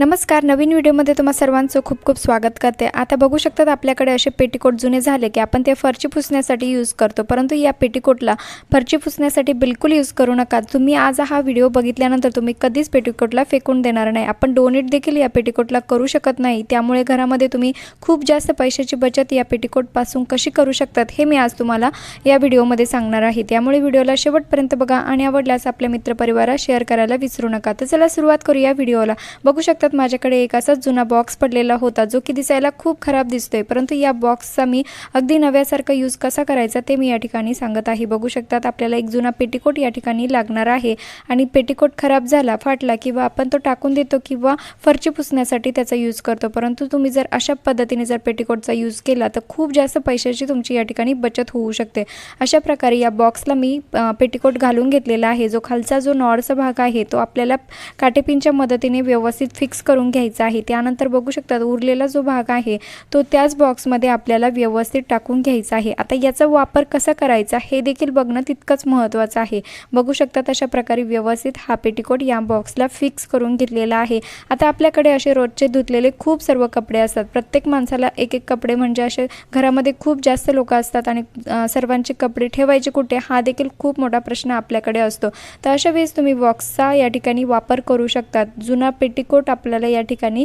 नमस्कार नवीन व्हिडिओमध्ये तुम्हा सर्वांचं खूप खूप स्वागत करते. आता बघू शकतात आपल्याकडे असे पेटीकोट जुने झाले की आपण ते फरची पुसण्यासाठी यूज करतो. परंतु या पेटीकोटला फरची पुसण्यासाठी बिलकुल यूज करू नका. तुम्ही आज हा व्हिडिओ बघितल्यानंतर तुम्ही कधीच पेटीकोटला फेकून देणार नाही. आपण डोनेट देखील या पेटीकोटला करू शकत नाही. त्यामुळे घरामध्ये तुम्ही खूप जास्त पैशाची बचत या पेटीकोटपासून कशी करू शकतात हे मी आज तुम्हाला या व्हिडिओमध्ये सांगणार आहे. त्यामुळे व्हिडिओला शेवटपर्यंत बघा आणि आवडल्यास आपल्या मित्रपरिवारात शेअर करायला विसरू नका. तर चला सुरुवात करू या व्हिडिओला. बघू शकतात माझ्याकडे एक असाच जुना बॉक्स पडलेला होता जो की दिसायला खूप खराब दिसतोय. परंतु या बॉक्सचा मी अगदी नव्यासारखा यूज कसा करायचा ते मी या ठिकाणी सांगत आहे. बघू शकतात आपल्याला एक जुना पेटीकोट या ठिकाणी लागणार आहे. आणि पेटीकोट खराब झाला फाटला किंवा आपण तो टाकून देतो किंवा फरची पुसण्यासाठी त्याचा यूज करतो. परंतु तुम्ही जर अशा पद्धतीने जर पेटीकोटचा यूज केला तर खूप जास्त पैशाची तुमची या ठिकाणी बचत होऊ शकते. अशा प्रकारे या बॉक्सला मी पेटीकोट घालून घेतलेला आहे. जो खालचा जो नॉडचा भाग आहे तो आपल्याला काटेपिनच्या मदतीने व्यवस्थित फिक्स करून घ्यायचा आहे. त्यानंतर बघू शकतात उरलेला जो भाग आहे तो त्याच बॉक्समध्ये आपल्याला व्यवस्थित टाकून घ्यायचा आहे. आता याचा वापर कसा करायचा हे देखील बघणं तितकंच महत्त्वाचं आहे. बघू शकतात अशा प्रकारे व्यवस्थित हा पेटीकोट या बॉक्सला फिक्स करून घेतलेला आहे. आता आपल्याकडे असे रोजचे धुतलेले खूप सर्व कपडे असतात. प्रत्येक माणसाला एक एक कपडे म्हणजे असे घरामध्ये खूप जास्त लोक असतात आणि सर्वांचे कपडे ठेवायचे कुठे हा देखील खूप मोठा प्रश्न आपल्याकडे असतो. तर अशा वेळेस तुम्ही बॉक्सचा या ठिकाणी वापर करू शकतात. जुना पेटीकोट आपल्याला या ठिकाणी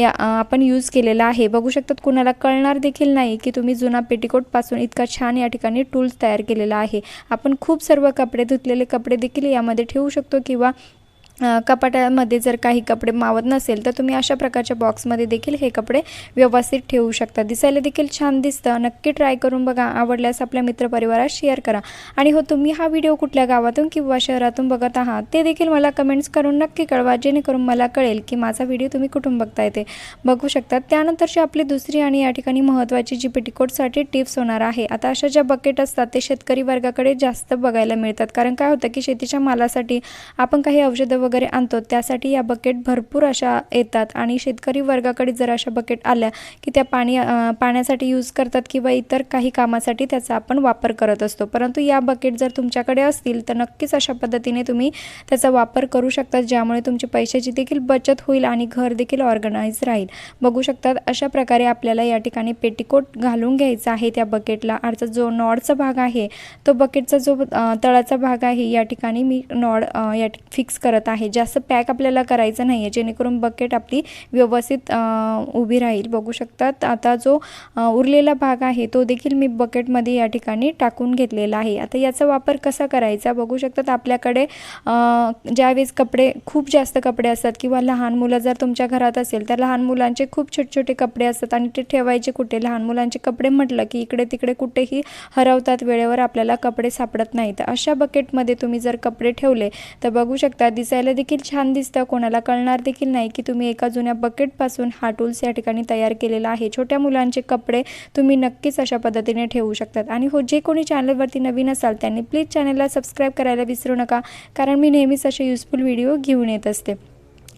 या आपण यूज केलेला आहे. बघू शकतात कुणाला कळणार देखील नाही की तुम्ही जुना पेटीकोटपासून इतका छान या ठिकाणी टूल्स तयार केलेला आहे. आपण खूप सर्व कपडे धुतलेले कपडे देखील यामध्ये ठेवू शकतो किंवा कपाटामध्ये जर काही कपडे मावत नसेल तर तुम्ही अशा प्रकारच्या बॉक्समध्ये देखील हे कपडे व्यवस्थित ठेवू शकता. दिसायला देखील छान दिसतं. नक्की ट्राय करून बघा. आवडल्यास आपल्या मित्रपरिवारात शेअर करा. आणि हो तुम्ही हा व्हिडिओ कुठल्या गावातून किंवा शहरातून बघत आहात ते देखील मला कमेंट्स करून नक्की कळवा जेणेकरून मला कळेल की माझा व्हिडिओ तुम्ही कुठून बघता येते बघू शकतात त्यानंतरची आपली दुसरी आणि या ठिकाणी महत्त्वाची जी पेटीकोटसाठी टिप्स होणार आहे आता अशा ज्या बकेट असतात ते शेतकरी वर्गाकडे जास्त बघायला मिळतात. कारण काय होतं की शेतीच्या मालासाठी आपण काही औषधं वगैरे आणतो त्यासाठी या बकेट भरपूर अशा येतात. आणि शेतकरी वर्गाकडे जर अशा बकेट आल्या की त्या पाणी पाण्यासाठी यूज करतात किंवा इतर काही कामासाठी त्याचा आपण वापर करत असतो. परंतु या बकेट जर तुमच्याकडे असतील तर नक्कीच अशा पद्धतीने तुम्ही त्याचा वापर करू शकता ज्यामुळे तुमची पैशाची देखील बचत होईल आणि घर देखील ऑर्गनाईज राहील. बघू शकतात अशा प्रकारे आपल्याला या ठिकाणी पेटीकोट घालून घ्यायचा आहे त्या बकेटला आरचा जो नॉडचा भाग आहे तो बकेटचा जो तळाचा भाग आहे या ठिकाणी मी नॉड या फिक्स करत आहे आहे. जास्त पॅक आपल्याला करायचं नाही आहे जेणेकरून बकेट आपली व्यवस्थित उभी राहील. बघू शकतात. आता जो उरलेला भाग आहे तो देखील मी बकेटमध्ये या ठिकाणी टाकून घेतलेला आहे. आता याचा वापर कसा करायचा? बघू शकतात आपल्याकडे ज्यावेळेस कपडे खूप जास्त कपडे असतात किंवा लहान मुलं जर तुमच्या घरात असेल तर लहान मुलांचे खूप छोटे छोटे कपडे असतात आणि ते ठेवायचे कुठे? लहान मुलांचे कपडे म्हटलं की इकडे तिकडे कुठेही हरवतात वेळेवर आपल्याला कपडे सापडत नाहीत. अशा बकेटमध्ये तुम्ही जर कपडे ठेवले तर बघू शकता दिसायला देखील छान दिसतं. कोणाला कळणार देखील नाही की तुम्ही एका जुन्या बकेटपासून हा टूल्स या ठिकाणी तयार केलेला आहे. छोट्या मुलांचे कपडे तुम्ही नक्कीच अशा पद्धतीने ठेवू शकतात. आणि हो जे कोणी चॅनलवरती नवीन असाल त्यांनी प्लीज चॅनलला सबस्क्राईब करायला विसरू नका कारण मी नेहमीच असे युजफुल व्हिडिओ घेऊन येत असते.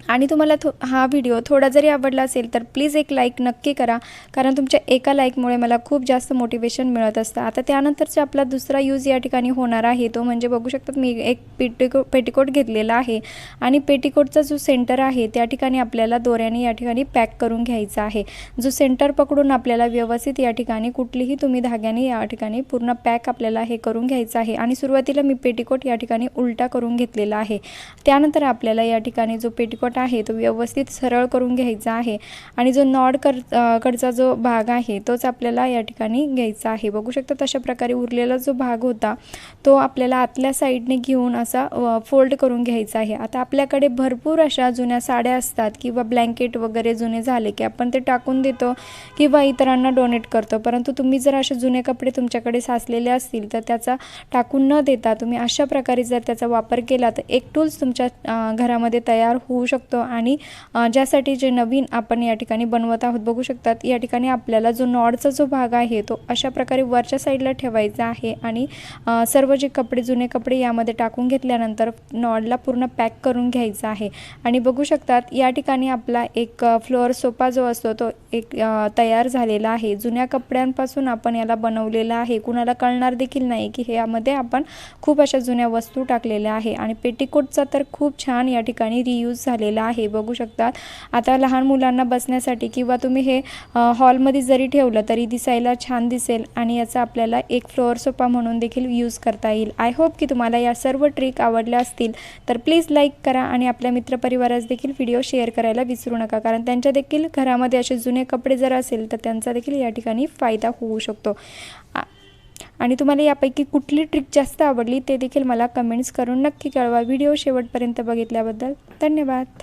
आणि तुम्हाला थो हा व्हिडिओ थोडा जरी आवडला असेल तर प्लीज एक लाईक नक्की करा. कारण तुमच्या एका लाईकमुळे मला खूप जास्त मोटिवेशन मिळत असतं. आता त्यानंतरचा आपला दुसरा यूज या ठिकाणी होणार आहे तो म्हणजे बघू शकतात मी एक पेटिको पेटिकोट घेतलेला आहे. आणि पेटिकोटचा जो सेंटर आहे त्या ठिकाणी आपल्याला दोऱ्याने या ठिकाणी पॅक करून घ्यायचा आहे. जो सेंटर पकडून आपल्याला व्यवस्थित या ठिकाणी कुठलीही तुम्ही धाग्याने या ठिकाणी पूर्ण पॅक आपल्याला हे करून घ्यायचं आहे. आणि सुरुवातीला मी पेटिकोट या ठिकाणी उलटा करून घेतलेला आहे. त्यानंतर आपल्याला या ठिकाणी जो पेटिकोट आहे तो व्यवस्थित सरळ करून घ्यायचा आहे. आणि जो नॉड कर कडचा जो भाग आहे तोच आपल्याला या ठिकाणी घ्यायचा आहे. बघू शकता तशा प्रकारे उरलेला जो भाग होता तो आपल्याला आतल्या साईडने घेऊन असा फोल्ड करून घ्यायचा आहे. आता आपल्याकडे भरपूर अशा जुन्या साड्या असतात किंवा ब्लँकेट वगैरे जुने झाले की आपण ते टाकून देतो किंवा इतरांना डोनेट करतो. परंतु तुम्ही जर असे जुने कपडे तुमच्याकडे साचलेले असतील तर त्याचा टाकून न देता तुम्ही अशा प्रकारे जर त्याचा वापर केला तर एक टूल्स तुमच्या घरामध्ये तयार होऊ शकतो. आणि ज्यासाठी जे नवीन आपण या ठिकाणी बनवत आहोत बघू शकतात या ठिकाणी आपल्याला जो नॉडचा जो भाग आहे तो अशा प्रकारे वरच्या साईडला ठेवायचा आहे. आणि सर्व जे कपडे जुने कपडे यामध्ये टाकून घेतल्यानंतर नॉडला पूर्ण पॅक करून घ्यायचा आहे. आणि बघू शकतात या ठिकाणी आपला एक फ्लोअर सोफा जो असतो तो एक तयार झालेला आहे. जुन्या कपड्यांपासून आपण याला बनवलेला आहे. कुणाला कळणार देखील नाही की ह्यामध्ये आपण खूप अशा जुन्या वस्तू टाकलेल्या आहे. आणि पेटीकोटचा तर खूप छान या ठिकाणी रियूज झालेला केलेलं आहे. बघू शकतात. आता लहान मुलांना बसण्यासाठी किंवा तुम्ही हे हॉलमध्ये जरी ठेवलं तरी दिसायला छान दिसेल आणि याचा आपल्याला एक फ्लोअर सोफा म्हणून देखील यूज करता येईल. आय होप की तुम्हाला या सर्व ट्रिक आवडल्या असतील. तर प्लीज लाईक करा आणि आपल्या मित्रपरिवारास देखील व्हिडिओ शेअर करायला विसरू नका. कारण त्यांच्या देखील घरामध्ये असे जुने कपडे जर असेल तर त्यांचा देखील या ठिकाणी फायदा होऊ शकतो. आ- आणि तुम्हाला यापैकी कुठली ट्रिक जास्त आवडली ते देखील मला कमेंट्स करून नक्की कळवा. व्हिडिओ शेवटपर्यंत बघितल्याबद्दल धन्यवाद.